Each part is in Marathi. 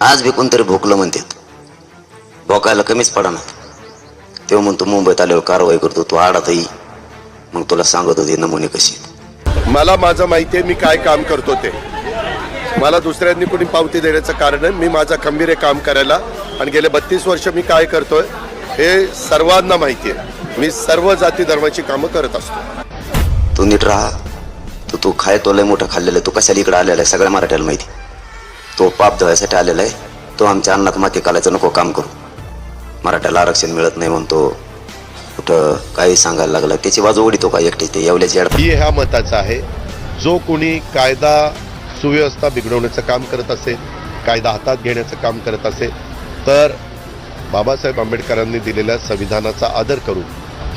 आज बी कोणतरी भोकलं म्हणतात भोकायला कमीच पडणार तेव्हा म्हणतो मुंबईत आल्यावर कारवाई करतो तू आडात येई मग तुला सांगत होते नमुने कशी. मला माझं माहिती आहे मी काय काम करतो ते. मला दुसऱ्यांनी कोणी पावती देण्याचं कारण आहे मी माझं खंबीर काम करायला. आणि गेले बत्तीस वर्ष मी काय करतोय हे सर्वांना माहिती आहे. मी सर्व जाती धर्माची कामं करत असतो. तू नीट राहा. तू तू खाय तो लय मोठं खाल्लेलं तू कशाला इकडे आलेला आहे? सगळ्या मराठ्याला माहिती तो पाप धुवायसाठी आलेला आहे. तो आमच्या अन्नात माती कालायचं नको काम करू. मराठ्याला आरक्षण मिळत नाही म्हणतो कुठं काही सांगायला लागलं. त्याची बाजू उडीतो का एकटी ते येवल्याची अडचण. ही ह्या मताचा आहे. जो कोणी कायदा सुव्यवस्था बिघडवण्याचं काम करत असेल कायदा हातात घेण्याचं काम करत असेल तर बाबासाहेब आंबेडकरांनी दिलेल्या संविधानाचा आदर करू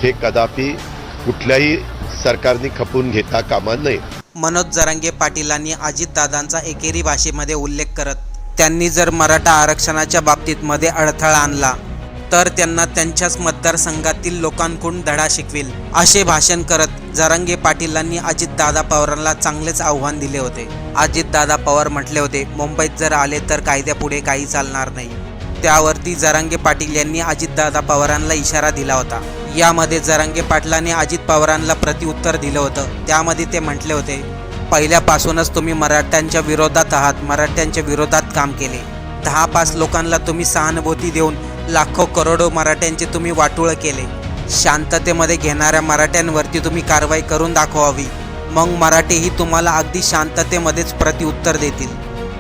हे कदापि कुठल्याही सरकारने खपून घेता कामा नये. मनोज जरांगे पाटीलांनी अजितदादांचा एकेरी भाषेमध्ये उल्लेख करत त्यांनी जर मराठा आरक्षणाच्या बाबतीत मध्ये अडथळा आणला तर त्यांना त्यांच्याच मतदारसंघातील लोकांकडून धडा शिकविल असे भाषण करत जरांगे पाटीलांनी अजितदादा पवारांना चांगलेच आव्हान दिले होते. अजितदादा पवार म्हटले होते मुंबईत जर आले तर कायद्यापुढे काही चालणार नाही. त्यावरती जरांगे पाटील यांनी अजितदादा पवारांना इशारा दिला होता. यामध्ये जरांगे पाटलाने अजित पवारांना प्रतिउत्तर दिलं होतं. त्यामध्ये ते म्हटले होते पहिल्यापासूनच तुम्ही मराठ्यांच्या विरोधात आहात. मराठ्यांच्या विरोधात काम केले. दहा पाच लोकांना तुम्ही सहानुभूती देऊन लाखो करोडो मराठ्यांचे तुम्ही वाटोळ केले. शांततेमध्ये घेणाऱ्या मराठ्यांवरती तुम्ही कारवाई करून दाखवावी. मग मराठीही तुम्हाला अगदी शांततेमध्येच प्रतिउत्तर देतील.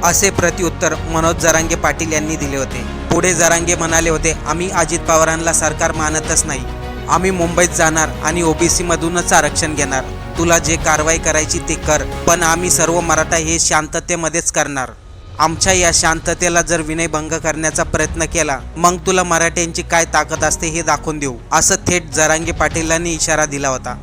असे प्रतिउत्तर मनोज जरांगे पाटील यांनी दिले होते. पुढे जरांगे म्हणाले होते आम्ही अजित पवारांना सरकार मानतच नाही. आम्ही मुंबईत जाणार आणि ओबीसी मधूनच आरक्षण घेणार. तुला जे कारवाई करायची ते कर पण आम्ही सर्व मराठा हे शांततेमध्येच करणार. आमच्या या शांततेला जर विनयभंग करण्याचा प्रयत्न केला मग तुला मराठ्यांची काय ताकद असते हे दाखवून देऊ असं थेट जरांगे पाटीलांनी इशारा दिला होता.